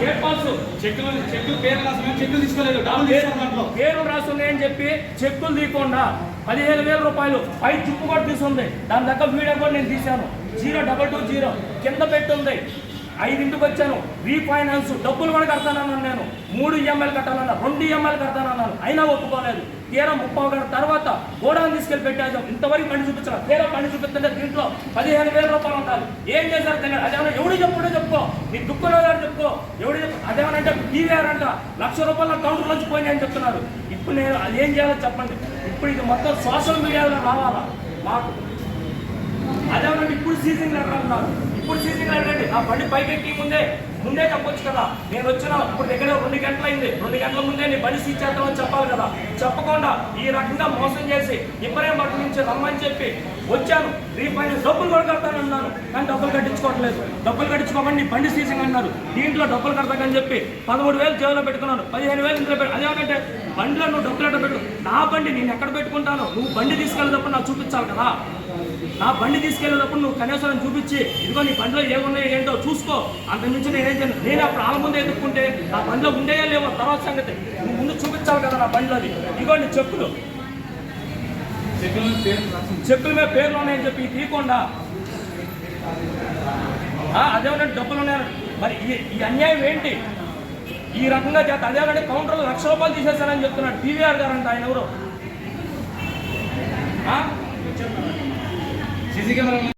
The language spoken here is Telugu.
గేట్ పాస్ చెక్కులు చెక్కులు పేరు రాసిన చెక్కులు తీసుకోలేదు. డబ్బులు తీసుకోవాలి దాంట్లో. పేరు రాస్తున్నాయని చెప్పి చెక్కులు తీయకుండా పదిహేను వేల రూపాయలు పై చుప్పు కూడా తీసుంది దాని దగ్గర వీడియో కూడా నేను తీశాను. జీరో డబల్ టూ జీరో కింద పెట్టుంది ఐదింటికి వచ్చాను. రీఫైనాన్స్ డబ్బులు కూడా కడతానన్నాను నేను. మూడు ఈఎంఐలు కట్టాలన్నా రెండు ఈఎంఐలు కడతానన్నాను. అయినా ఒప్పుకోలేదు. తీరా ముప్పై గంట తర్వాత గోడౌన్ తీసుకెళ్ళి పెట్టాను ఇంతవరకు బండి చూపించాను తీరా బండి చూపిస్తుంటే దీంట్లో పదిహేను వేల రూపాయలు ఉండాలి. ఏం చేశారు తెలియదు. అదేమన్నా ఎవడు చెప్పుడో చెప్పుకో. నీ దుఃఖంలో గారు చెప్పుకో. ఎవడు చెప్పు అదేమన్నా అంటే అంట లక్ష రూపాయల కౌంటర్ నుంచి పోయినాయని చెప్తున్నారు. ఇప్పుడు నేను అది ఏం చేయాలో చెప్పండి. ఇప్పుడు ఇది మొత్తం సోషల్ మీడియాలో రావాలా? మాకు. అదేమన్నా ఇప్పుడు సీజన్ లెటర్ అన్నారు ఇప్పుడు సీసీ లెటర్ ఆ బండి పైకి ఎక్కి ముందే ముందే చెప్పొచ్చు కదా. నేను వచ్చిన ఇప్పుడు దగ్గర రెండు గంటలైంది. అయింది రెండు గంటల ముందే నీ బండి సీజ్ చెప్పాలి కదా. చెప్పకుండా ఈ రకంగా మోసం చేసి ఇబ్రహీం పట్ల నుంచి రమ్మని చెప్పి వచ్చాను. రీఫైనాన్స్ డబ్బులు కూడా కడతానన్నాను. కానీ డబ్బులు కట్టించుకోవట్లేదు. డబ్బులు కట్టించుకోమని నీ బండి సీసింగ్ అన్నారు దీంట్లో డబ్బులు కడతాకని చెప్పి పదమూడు వేలు జేబులో పెట్టుకున్నాను. పదిహేను వేలు ఇంట్లో పెట్టు. అదేమంటే బండిలో నువ్వు డబ్బులు ఎట్ట పెట్టు? నా బండి నేను ఎక్కడ పెట్టుకుంటాను నువ్వు బండి తీసుకెళ్ళేటప్పుడు నాకు చూపించాలి కదా. నా బండి తీసుకెళ్ళేటప్పుడు నువ్వు కనీసం చూపించి ఇదిగో నీ బండిలో ఏమున్నాయో ఏంటో చూసుకో. అంత నుంచి నేనేం చేయను నేను అప్పుడు వాళ్ళ ముందు ఎదుర్కొంటే నా బండిలో ఉండేయా లేవో తర్వాత సంగతి నువ్వు ముందు చూపించాలి కదా నా బండిలోది. ఇదిగో నీ చెప్పులు. చెప్పుల మీద పేర్లు ఉన్నాయని చెప్పి తీయకుండా. అదేమంటే డబ్బులు ఉన్నాయని మరి ఈ- అన్యాయం ఏంటి? ఈ రకంగా చేత అదేమంటే కౌంటర్లో లక్ష రూపాయలు తీసేశారని చెప్తున్నాడు టీవీఆర్ గారు అంట ఆయన ఎవరు. CC camera